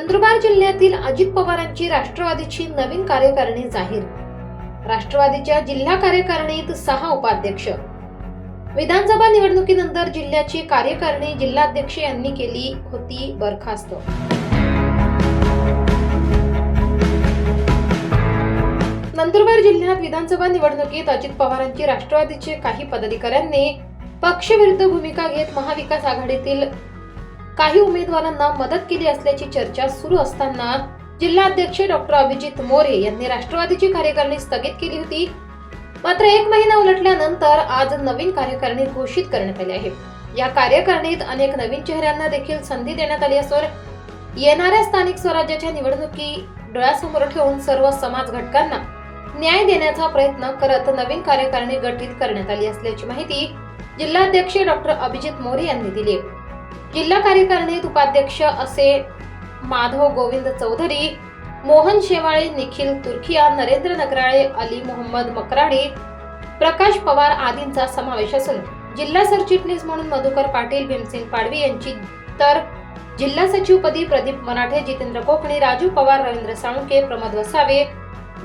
नंदुरबार जिल्ह्यातील अजित पवारांची राष्ट्रवादीची नवीन कार्यकारिणी जाहीर. राष्ट्रवादीच्या जिल्हा कार्यकारिणीत सहा उपाध्यक्ष. विधानसभा निवडणुकीनंतर जिल्ह्याची कार्यकारिणी जिल्हाध्यक्ष यांनी केली होती बरखास्त. नंदुरबार जिल्ह्यात विधानसभा निवडणुकीत अजित पवारांची राष्ट्रवादीचे काही पदाधिकाऱ्यांनी पक्षविरुद्ध भूमिका घेत महाविकास आघाडीतील काही उमेदवारांना मदत केली असल्याची चर्चा सुरू असताना जिल्हाध्यक्ष डॉक्टर अभिजित मोरे यांनी राष्ट्रवादीची कार्यकारिणी स्थगित केली होती. मात्र एक महिना उलटल्यानंतर आज नवीन कार्यकारिणी घोषित करण्यात आली आहे. या कार्यकारिणीत अनेक नवीन चेहऱ्यांना देखील संधी देण्यात आली असून येणाऱ्या स्थानिक स्वराज्याच्या निवडणुकी डोळ्यासमोर ठेवून सर्व समाज घटकांना न्याय देण्याचा प्रयत्न करत नवीन कार्यकारिणी गठीत करण्यात आली असल्याची माहिती जिल्हाध्यक्ष डॉक्टर अभिजित मोरे यांनी दिली जिल्हा कार्यकारिणीत उपाध्यक्ष असे माधव गोविंद चौधरी मोहन शेवाळे निखिल तुर्खिया नरेंद्र नगराळे अली मोहम्मद मकराडे प्रकाश पवार आदींचा समावेश असून जिल्हा सरचिटणीस म्हणून मधुकर पाटील भीमसिंग पाडवी यांची तर जिल्हा सचिवपदी प्रदीप मराठे जितेंद्र कोकणे राजू पवार रवींद्र साळुंके प्रमोद वसावे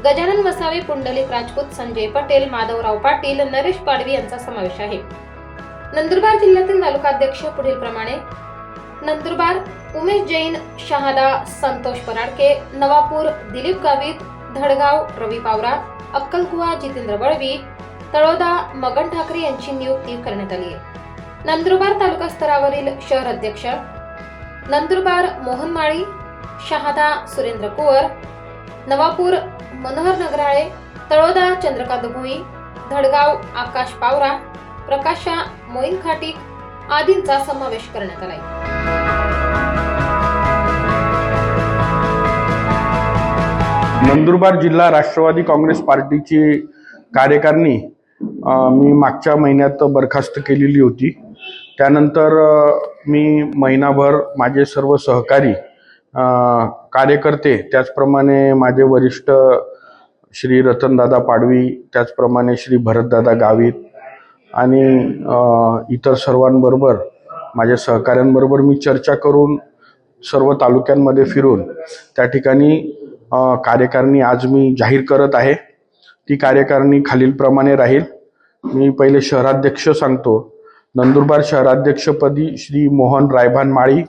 गजानन वसावे पुंडलिक राजपूत संजय पटेल माधवराव पाटील नरेश पाडवी यांचा समावेश आहे. नंदुरबार जिल्ह्यातील तालुकाध्यक्ष पुढील प्रमाणे नंदुरबार उमेश जैन शहादा संतोष पराडके नवापूर दिलीप गावित धडगाव रवी पावरा अक्कलकुवा जितेंद्र बळवी तळोदा मगन ठाकरे यांची नियुक्ती करण्यात आली आहे. नंदुरबार तालुका स्तरावरील शहर अध्यक्ष नंदुरबार मोहन माळी शहादा सुरेंद्र कुवर नवापूर मनोहर नगराळे तळोदा चंद्रकांत भोई धडगाव आकाश पावरा प्रकाशा मोईन खाटीक आदींचा समावेश करण्यात आला आहे. नंदुरबार जिल्हा राष्ट्रवादी काँग्रेस पार्टीची कार्यकारिणी मी मागच्या महिन्यात बरखास्त केलेली होती. त्यानंतर मी महिनाभर माझे सर्व सहकारी कार्यकर्ते त्याचप्रमाणे माझे वरिष्ठ श्री रतनदादा पाडवी त्याचप्रमाणे श्री भरतदादा गावित आणि इतर सर्वांबरोबर माझ्या सहकाऱ्यांबरोबर मी चर्चा करून सर्व तालुक्यांमध्ये फिरून त्या ठिकाणी कार्यकारिणी आज मी जाहीर करत आहे. ती कार्यकारिणी खालीलप्रमाणे राहील. मी पहिले शहराध्यक्ष सांगतो. नंदुरबार शहराध्यक्षपदी श्री मोहन रायभान माळी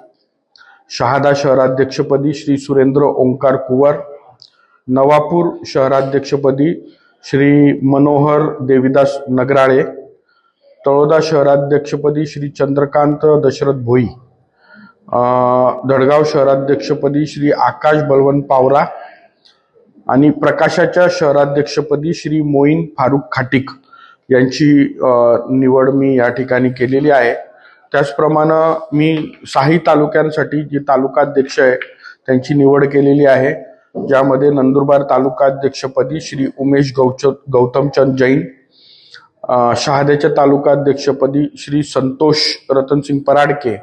शहादा शहराध्यक्षपदी श्री सुरेंद्र ओंकार कुवर नवापूर शहराध्यक्षपदी श्री मनोहर देविदास नगराळे तळोदा शहराध्यक्षपदी श्री चंद्रकांत दशरथ भोई धडगाव शहराध्यक्षपदी श्री आकाश बलवंत पावरा आणि प्रकाशाच्या शहराध्यक्षपदी श्री मोईन फारुख खाटिक यांची निवड मी या ठिकाणी केलेली आहे. त्याचप्रमाणे मी साही तालुक्यांसाठी जे तालुकाध्यक्ष आहे त्यांची निवड केलेली आहे. ज्यामध्ये नंदुरबार तालुकाध्यक्षपदी श्री उमेश गौच गौतमचंद जैन शहाद्याच्या तालुकाध्यक्षपदी श्री संतोष रतनसिंग पराडके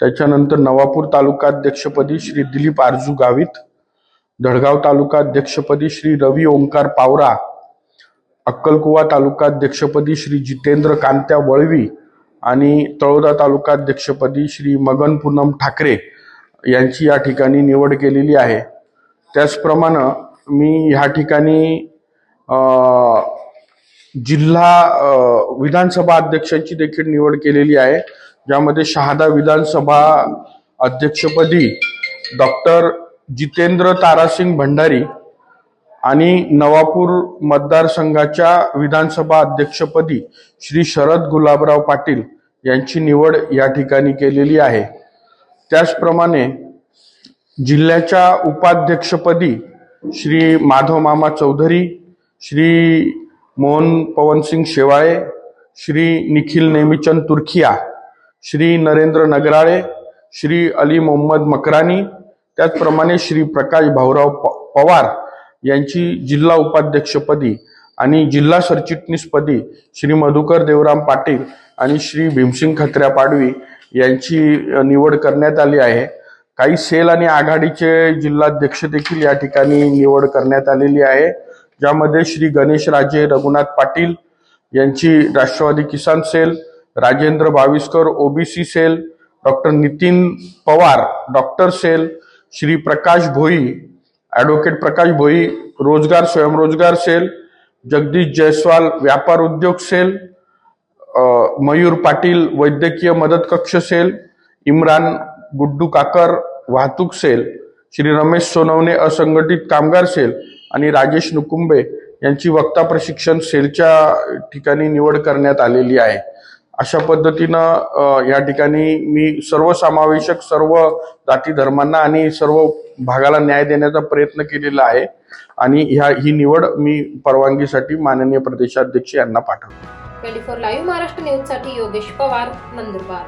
त्याच्यानंतर नवापूर तालुकाध्यक्षपदी श्री दिलीप आरजू गावित धडगाव तालुकाध्यक्षपदी श्री रवी ओंकार पावरा अक्कलकुवा तालुका अध्यक्षपदी श्री जितेंद्र कांत्या वळवी आणि तळोदा तालुका अध्यक्षपदी श्री मगन पूनम ठाकरे यांची या ठिकाणी निवड केलेली आहे. त्याचप्रमाणे मी ह्या ठिकाणी जिल्हा विधानसभा अध्यक्षांची देखील निवड केलेली आहे. ज्यामध्ये शहादा विधानसभा अध्यक्षपदी डॉक्टर जितेंद्र तारासिंग भंडारी आणि नवापूर मतदारसंघाच्या विधानसभा अध्यक्षपदी श्री शरद गुलाबराव पाटील यांची निवड या ठिकाणी केलेली आहे. त्याचप्रमाणे जिल्ह्याच्या उपाध्यक्षपदी श्री माधव मामा चौधरी श्री मोहन पवनसिंग शेवाळे श्री निखिल नेमीचंद तुर्खिया श्री नरेंद्र नगराळे श्री अली मोहम्मद मकरानी त्याचप्रमाणे श्री प्रकाश भाऊराव प- पवार यांची जिल्हा उपाध्यक्षपदी आणि जिल्हा सरचिटणीसपदी श्री मधुकर देवराम पाटील आणि श्री भीमसिंग खत्र्या पाडवी यांची निवड करण्यात आली आहे. काही सेल आणि आघाडीचे जिल्हाध्यक्ष देखील या ठिकाणी निवड करण्यात आलेली आहे ज्यामध्ये श्री गणेश राजे रघुनाथ पाटील यांची Rashtravadi Kisan cell Rajendra Baviskar OBC cell doctor Nitin Pawar doctor cell Shri Prakash Bhoi advocate Prakash Bhoi रोजगार स्वयंरोजगार सेल जगदीश जयस्वाल व्यापार उद्योग सेल मयूर पाटील वैद्यकीय मदत कक्ष सेल इम्रान गुड्डू काकर वाहतूक सेल श्री रमेश सोनवणे असंघटित कामगार सेल आणि राजेश नुकुंबे यांची वक्ता प्रशिक्षण सेलच्या ठिकाणी निवड करण्यात आलेली आहे. अशा पद्धतीनं या ठिकाणी मी सर्वसमावेशक सर्व जाती धर्मांना आणि सर्व भागाला न्याय देण्याचा प्रयत्न केलेला आहे. आणि ह्या ही निवड मी परवानगीसाठी माननीय प्रदेशाध्यक्ष यांना पाठवतो. ट्वेंटी फोर लाईव्ह महाराष्ट्र न्यूजसाठी योगेश पवार नंदुरबार.